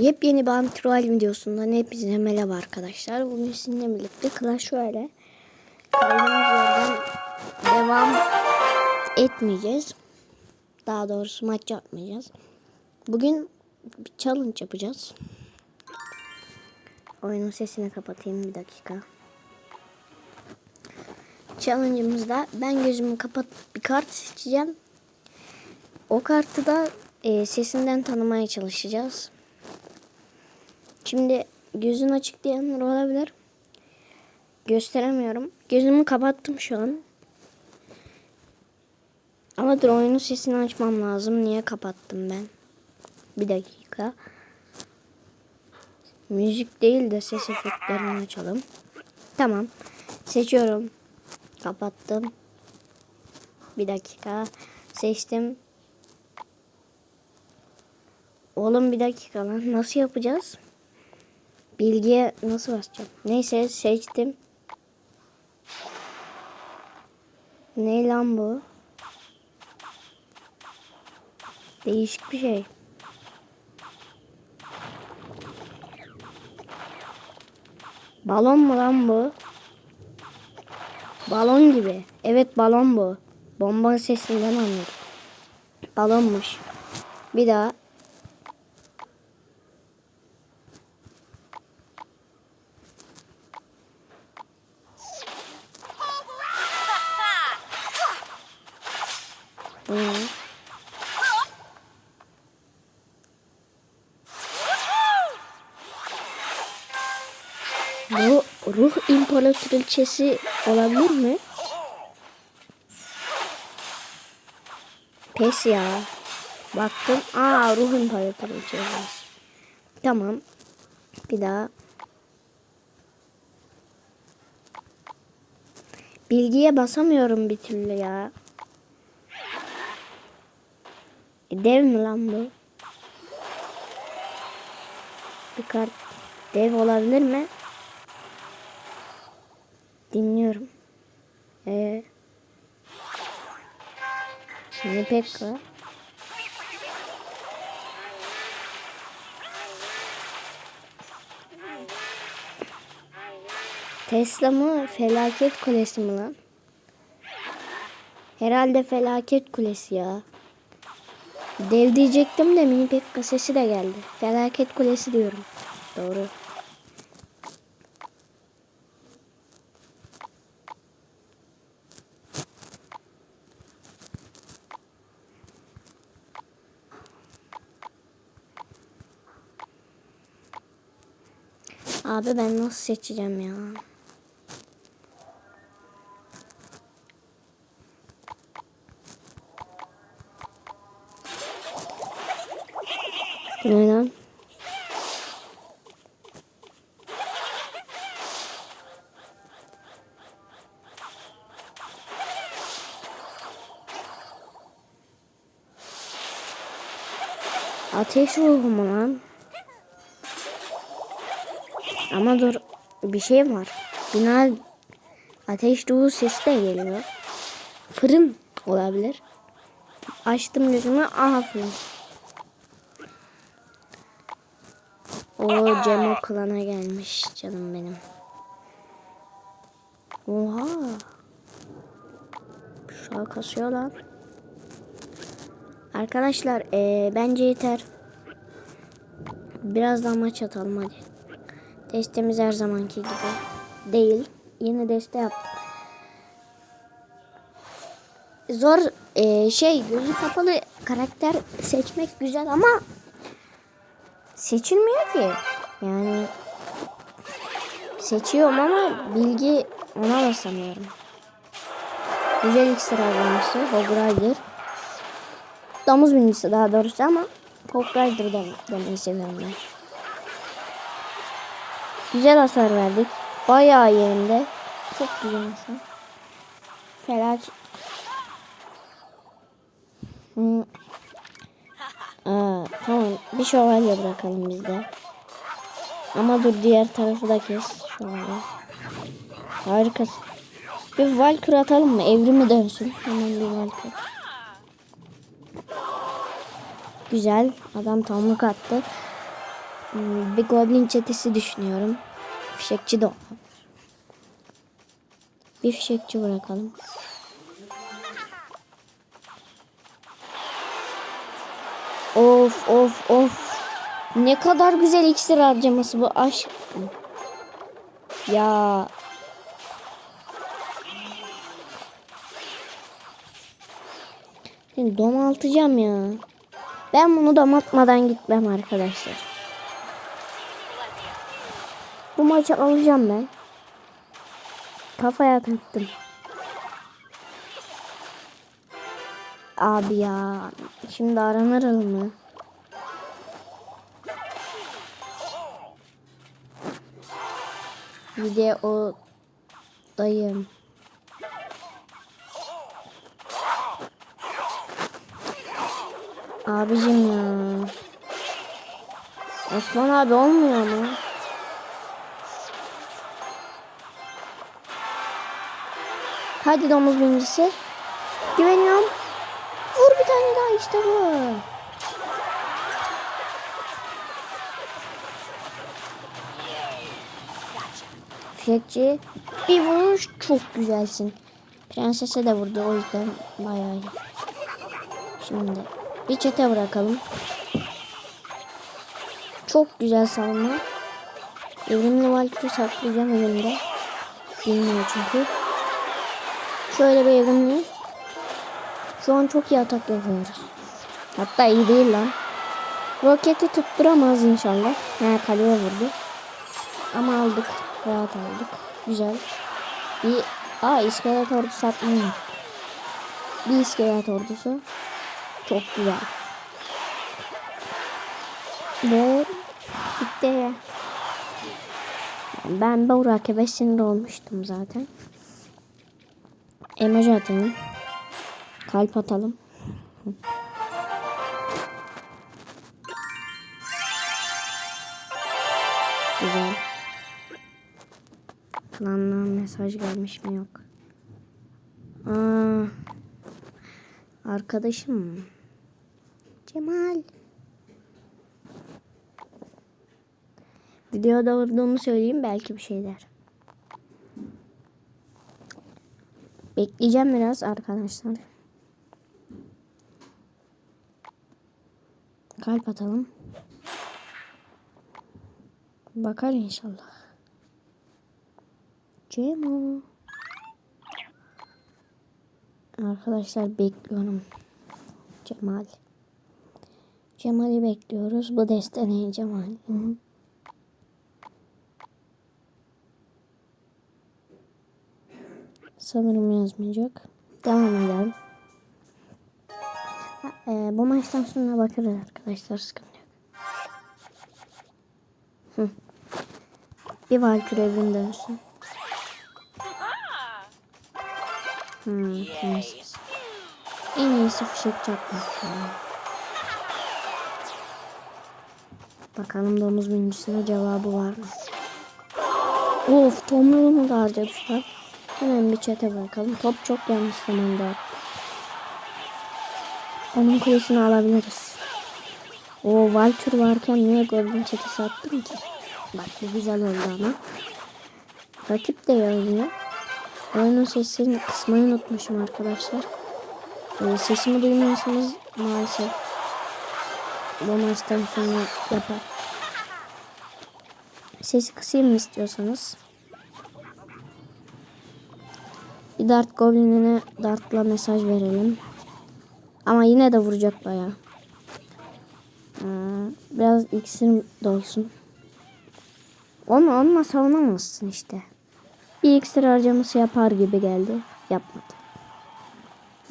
Yepyeni bir antrenman videosundan hepinize merhaba arkadaşlar. Bugün sizinle birlikte Clash Royale devam etmeyeceğiz. Daha doğrusu maç yapmayacağız. Bugün bir challenge yapacağız. Oyunun sesini kapatayım bir dakika. Challenge'ımızda ben gözümü kapat bir kart seçeceğim. O kartı da e, sesinden tanımaya çalışacağız. Şimdi gözün açık diyenler olabilir. Gösteremiyorum. Gözümü kapattım şu an. Ama dur oyunun sesini açmam lazım. Niye kapattım ben? Bir dakika. Müzik değil de ses efektlerini açalım. Tamam. Seçiyorum. Kapattım. Bir dakika. Seçtim. Oğlum bir dakika lan. Nasıl yapacağız? Bilgiye nasıl basacağım? Neyse seçtim. Ne lan bu? Değişik bir şey. Balon mu lan bu? Balon gibi. Evet balon bu. Bomba sesinden anladım. Balonmuş. Bir daha. İmparatoriçesi olabilir mi? Pes ya. Baktım. Aa ruh imparatoriçesi. Tamam. Bir daha. Bilgiye basamıyorum bir türlü ya. E, Dev mi lan bu? Bir kart dev olabilir mi? Dinliyorum. Ee, ne pek var? Tesla mı? Felaket kulesi mi lan? Herhalde felaket kulesi ya. Dev diyecektim de mini pekka sesi de geldi. Felaket kulesi diyorum. Doğru. Abi ben nasıl seçeceğim ya? Bu Ne lan? Ateş ruhu mu lan? Ama dur bir şey var. Bina ateş ruhu sesi de geliyor. Fırın olabilir. Açtım gözümü aha fırın. O Cemo klana gelmiş canım benim. Oha. Şu an kasıyor lan. Arkadaşlar eee, bence yeter. Biraz daha maç atalım hadi. Destemiz her zamanki gibi değil. Yine deste yaptık. Zor eee, şey gözü kapalı karakter seçmek güzel ama seçilmiyor ki. Yani seçiyorum ama bilgi ona basamıyorum. Güzel iksir avlaması Hog. Domuz binicisi daha doğrusu ama Hog Rider dem demeyi seviyorum ben. Güzel hasar verdik. Bayağı yerinde. Çok güzel hasar. Felaket. Hmm. Aa, tamam. Bir şövalye bırakalım bizde. Ama dur diğer tarafı da kes. Şövalye. Harikasın. Bir Valkyrie atalım mı? Evrimi dönsün. Hemen bir Valkyrie. Güzel. Adam tamlık attı. Hmm, Bir goblin çetesi düşünüyorum. Fişekçi de olabilir. Bir fişekçi bırakalım. Of of of. Ne kadar güzel iksir harcaması bu aşk. Ya. Seni domaltacağım ya. Ben bunu domaltmadan gitmem arkadaşlar. Bu maçı alacağım ben. Kafaya taktım. Abi ya. Şimdi aranır mı? Bir de o dayım. Abicim ya. Osman abi olmuyor mu? Hadi domuz birincisi. Güveniyorum. Vur bir tane daha işte bu. Fişekçi bir vuruş çok güzelsin. Prensese de vurdu o yüzden bayağı iyi. Şimdi bir çete bırakalım. Çok güzel savunma. Evrimli Valkyrie saklayacağım elimde. Bilmiyor çünkü. Şöyle bir evrimli. Şu an çok iyi atak yapıyoruz. Hatta iyi değil lan. Roketi tutturamaz inşallah. He kaleye vurdu. Ama aldık. Rahat aldık. Güzel. Bir Aa iskelet ordusu atmayı Bir iskelet ordusu. Çok güzel. Ve bitti. Ben bu rakibe sinir olmuştum zaten. Emoji atalım. Kalp atalım. Güzel. Plandan mesaj gelmiş mi yok. Aa, arkadaşım mı? Cemal. Videoda olduğunu söyleyeyim belki bir şey der. Bekleyeceğim biraz arkadaşlar. Kalp atalım. Bakar inşallah. Cemo. Arkadaşlar bekliyorum. Cemal. Cemal'i bekliyoruz. Bu destene Cemal. Hı -hı. Sanırım yazmayacak. Devam edelim. Ha, e, bu maçtan sonra bakarız arkadaşlar. Sıkıntı yok. Bir Valkyrie evrim dönsün. Hmm, prenses. En iyisi fişek çakmak. Bakalım domuz birincisine cevabı var mı? Of tomruğunu da harcamışlar. Hemen bir çete bakalım. Top çok yanlış zamanda. Onun kulesini alabiliriz. O Valkür varken niye Golden çetesi attım ki? Bak bu güzel oldu ama. Rakip de oynuyor. Oyunun sesini kısmayı unutmuşum arkadaşlar. Ee, sesimi duymuyorsanız maalesef bu maçtan sonra yapar. Sesi kısayım mı istiyorsanız? Bir dart goblinine dartla mesaj verelim. Ama yine de vuracak baya. Ee, biraz iksirim dolsun. Onu onunla savunamazsın işte. Bir iksir harcaması yapar gibi geldi. Yapmadı.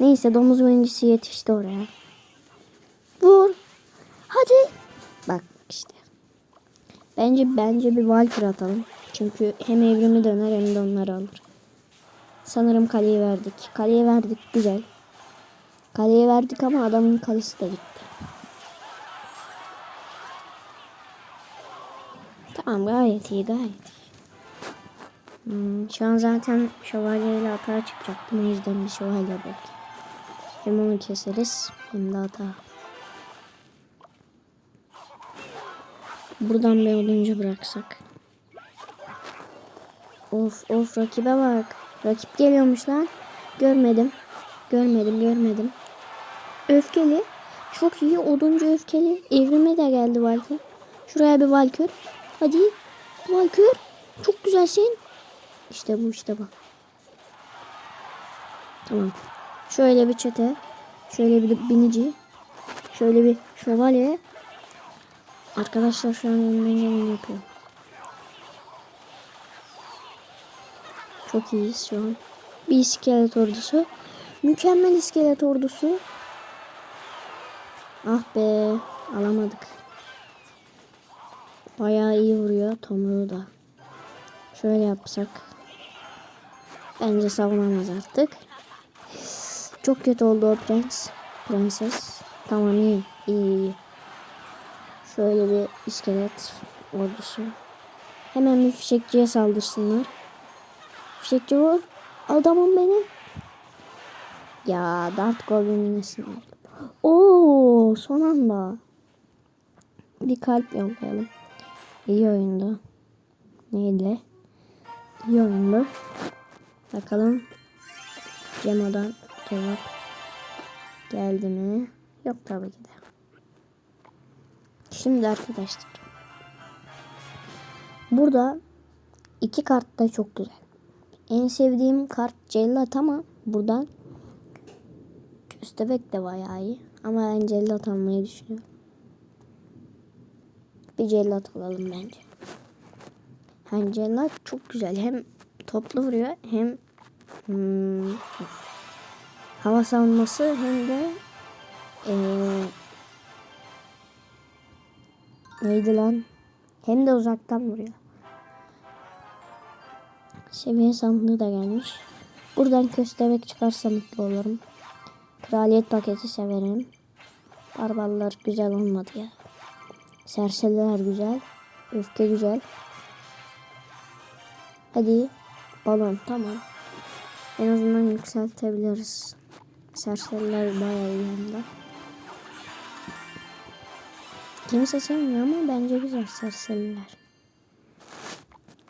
Neyse domuz oyuncusu yetişti oraya. Vur. Hadi. Bak işte. Bence bence bir Valkyrie atalım. Çünkü hem evrimi döner hem de onları alır. Sanırım kaleyi verdik. Kaleyi verdik. Güzel. Kaleyi verdik ama adamın kalesi de gitti. Tamam gayet iyi gayet iyi. Hmm, şu an zaten şövalyeyle atağa çıkacaktım. O yüzden bir şövalye belki. Hem onu keseriz hem de atağa. Buradan bir oduncu bıraksak. Of of rakibe bak. Rakip geliyormuş lan. Görmedim. Görmedim görmedim. Öfkeli. Çok iyi oduncu öfkeli. Evrime de geldi Valkür. Şuraya bir Valkür. Hadi. Valkür. Çok güzelsin. İşte bu işte bu. Tamam. Şöyle bir çete. Şöyle bir binici. Şöyle bir şövalye. Arkadaşlar şu an elimden yapıyorum. Çok iyiyiz şu an. Bir iskelet ordusu. Mükemmel iskelet ordusu. Ah be. Alamadık. Bayağı iyi vuruyor Tomruğu da. Şöyle yapsak. Bence savunamaz artık. Çok kötü oldu o prens. Prenses. Tamam iyi. İyi iyi. Şöyle bir iskelet ordusu. Hemen bir fişekçiye saldırsınlar. Fişekçi vur. Adamım benim. Ya Dart Goblin'in aldım. Oo son anda. Bir kalp yollayalım. İyi oyundu. Neyle? İyi oyundu. Bakalım. Cemo'dan cevap geldi mi? Yok tabii ki de. Şimdi arkadaşlar. Burada iki kart da çok güzel. En sevdiğim kart Cellat ama buradan Köstebek de bayağı iyi. Ama ben Cellat almayı düşünüyorum. Bir Cellat alalım bence. Hem Cellat çok güzel. Hem toplu vuruyor hem hmm, hava savunması hem de ee, neydi lan? Hem de uzaktan vuruyor. Seviye sandığı da gelmiş. Buradan köstebek çıkarsa mutlu olurum. Kraliyet paketi severim. Barbarlar güzel olmadı ya. Serseriler güzel. Öfke güzel. Hadi. Balon tamam. En azından yükseltebiliriz. Serseriler bayağı iyi de. Kimse sevmiyor ama bence güzel serseriler.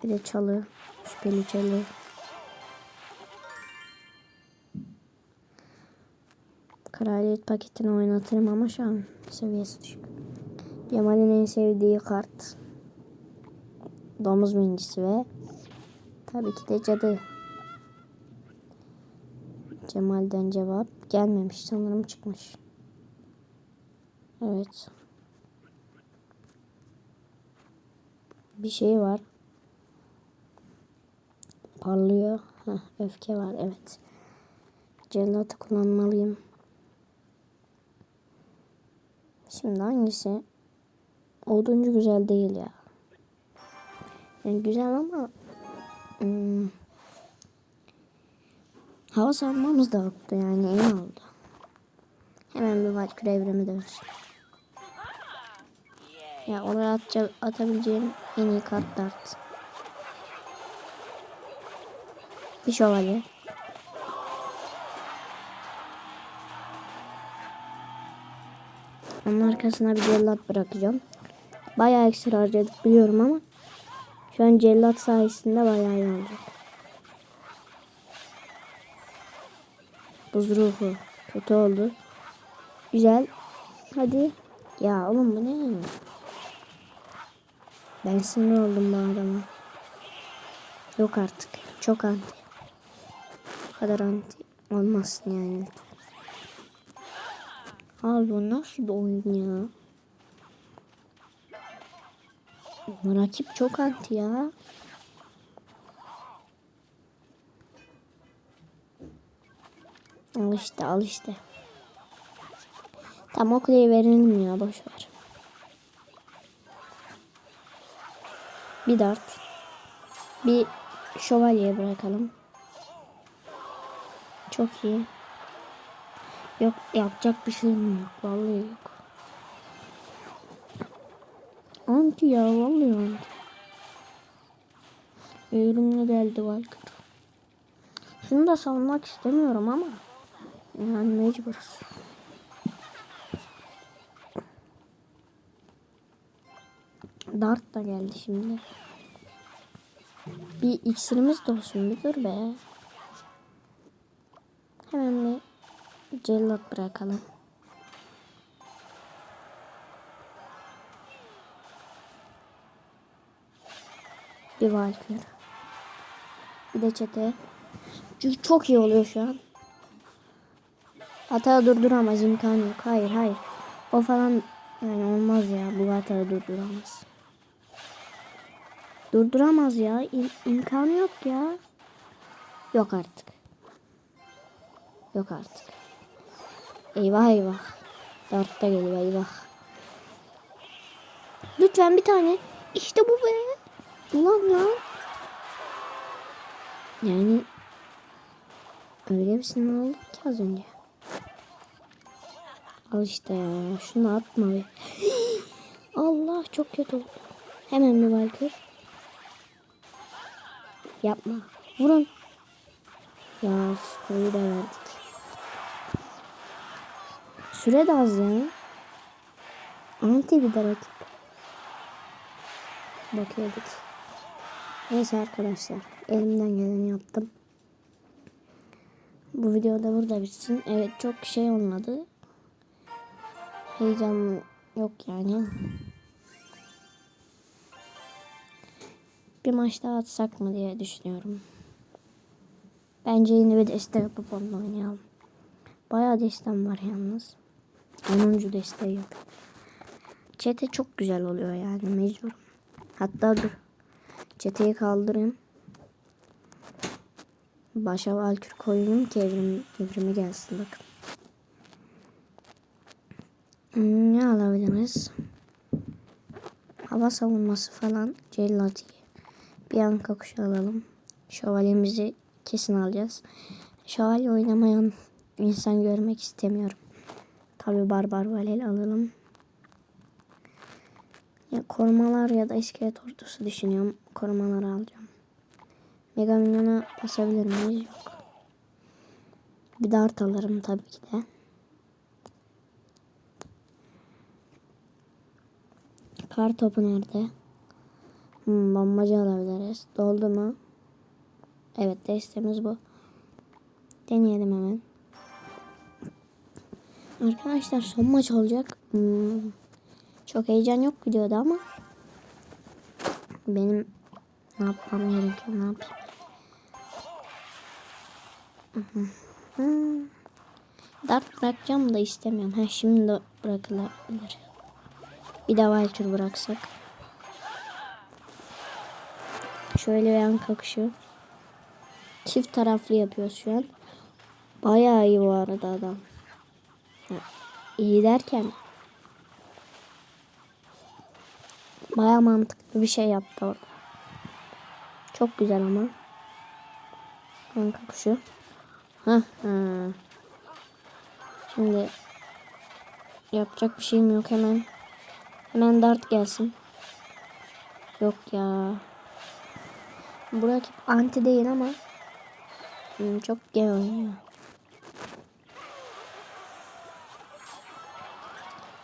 Bir de çalı. Şüpheli çalı. Kraliyet paketini oynatırım ama şu an seviyesi düşük. Cemal'in en sevdiği kart. Domuz mincisi ve tabii ki de cadı. Cemal'den cevap gelmemiş sanırım çıkmış. Evet. Bir şey var. Parlıyor. Heh, öfke var evet. Cellatı kullanmalıyım. Şimdi hangisi? Oduncu güzel değil ya. Yani güzel ama hmm, hava savunmamız da yoktu yani iyi oldu. Hemen bir Valkyrie evrimi dönsün. Ya oraya atca, atabileceğim en iyi kart dart. Bir şövalye. Onun arkasına bir cellat bırakacağım. Bayağı ekstra harcadık biliyorum ama şu an cellat sayesinde bayağı iyi olacak. Buz ruhu kötü oldu. Güzel. Hadi. Ya oğlum bu ne? Ben sinir oldum bu adama. Yok artık. Çok anti. Kadar anti olmasın yani. Abi bu nasıl bir oyun ya? Rakip çok anti ya. Al işte al işte. Tam o kuleyi verelim ya boş ver. Bir dart. Bir şövalye bırakalım. Çok iyi. Yok yapacak bir şeyim yok. Vallahi yok. Anti ya vallahi anti. Evrimle geldi Valkır. Şunu da savunmak istemiyorum ama yani mecburuz. Dart da geldi şimdi. Bir iksirimiz de olsun bir dur be. Hemen bir cellat bırakalım. Bir valkür. Bir de çete. Çünkü çok iyi oluyor şu an. Hata durduramaz imkanı yok. Hayır hayır. O falan yani olmaz ya. Bu hatayı durduramaz. Durduramaz ya. İm imkanı yok ya. Yok artık. Yok artık. Eyvah eyvah. Dart da geliyor eyvah. Lütfen bir tane. İşte bu be. Ulan lan. Yani öyle bir sinir olduk ki az önce. Al işte ya. Şunu atma be. Allah çok kötü oldu. Hemen bir valkür. Yapma. Vurun. Ya süreyi de verdik. Süre de az ya. Anti bir de rakip. Bakıyorduk. Neyse arkadaşlar. Elimden geleni yaptım. Bu videoda burada bitsin. Evet çok şey olmadı. Heyecan yok yani. Bir maç daha atsak mı diye düşünüyorum. Bence yine bir deste yapıp onunla oynayalım. Bayağı destem var yalnız. 10. desteği yok. Çete çok güzel oluyor yani mecbur. Hatta dur. Çeteyi kaldırayım. Başa valkür koyayım ki evrim, evrimi gelsin bakın. Hmm, ne alabiliriz? Hava savunması falan. Cellati. Bir anka kuşu alalım. Şövalyemizi kesin alacağız. Şövalye oynamayan insan görmek istemiyorum. Tabi barbar valel alalım. Ya korumalar ya da iskelet ordusu düşünüyorum. Korumaları alacağım. Mega minyona basabilir miyiz? Yok. Bir dart alırım tabii ki de. Kar topu nerede? Hmm, bombacı alabiliriz. Doldu mu? Evet destemiz bu. Deneyelim hemen. Arkadaşlar son maç olacak. Hmm. Çok heyecan yok videoda ama benim ne yapmam gerekiyor ne yapayım. Hmm. Dart bırakacağım da istemiyorum. Ha şimdi de bırakılabilir. Bir de Valkür bıraksak. Şöyle yan kakışı. Çift taraflı yapıyoruz şu an. Bayağı iyi bu arada adam. Ha, iyi derken Baya mantıklı bir şey yaptı orada. Çok güzel ama. Kanka kuşu. Heh, ha. Şimdi yapacak bir şeyim yok hemen. Hemen dart gelsin. Yok ya. Bu rakip anti değil ama hmm, çok gay oynuyor.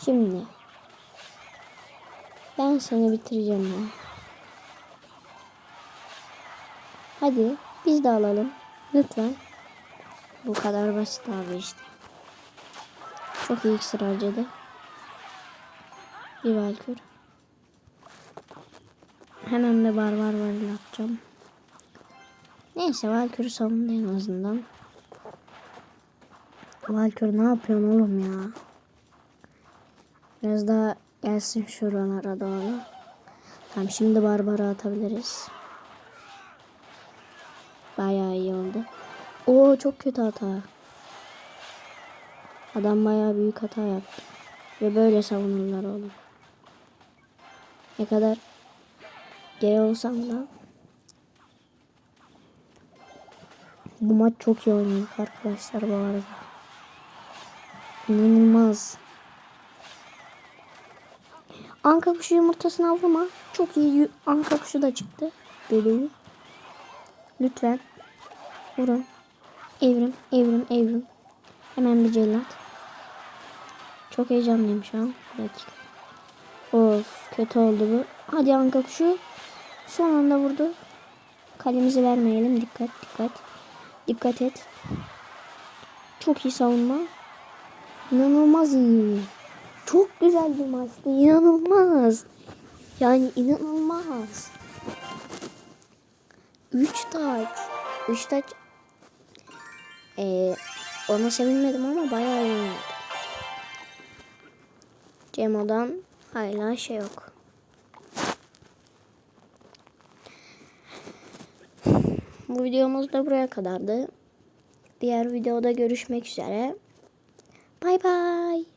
Şimdi ben seni bitireceğim ya. Hadi biz de alalım. Lütfen. Bu kadar basit abi işte. Çok iyi iksir harcadı. Bir valkür. Hemen bir barbar varil atacağım. Neyse valkürü savundu en azından. Valkür ne yapıyorsun oğlum ya? Biraz daha Gelsin şuralara doğru. Tamam şimdi Barbara atabiliriz. Bayağı iyi oldu. Oo çok kötü hata. Adam bayağı büyük hata yaptı. Ve böyle savunurlar oğlum. Ne kadar gay olsam da bu maç çok iyi oynadık arkadaşlar bu arada. İnanılmaz. Anka kuşu yumurtasını vurma. Çok iyi anka kuşu da çıktı. Bebeği. Lütfen. Vurun. Evrim, evrim, evrim. Hemen bir cellat. Çok heyecanlıyım şu an. Bir. Of kötü oldu bu. Hadi anka kuşu. Son anda vurdu. Kalemizi vermeyelim. Dikkat dikkat. Dikkat et. Çok iyi savunma. İnanılmaz iyi. Çok güzel bir maçtı. İnanılmaz. Yani inanılmaz. 3 taç. 3 taç. Ee, ona sevinmedim ama bayağı iyi oynadı. Cemo'dan hala şey yok. Bu videomuz da buraya kadardı. Diğer videoda görüşmek üzere. Bay bay.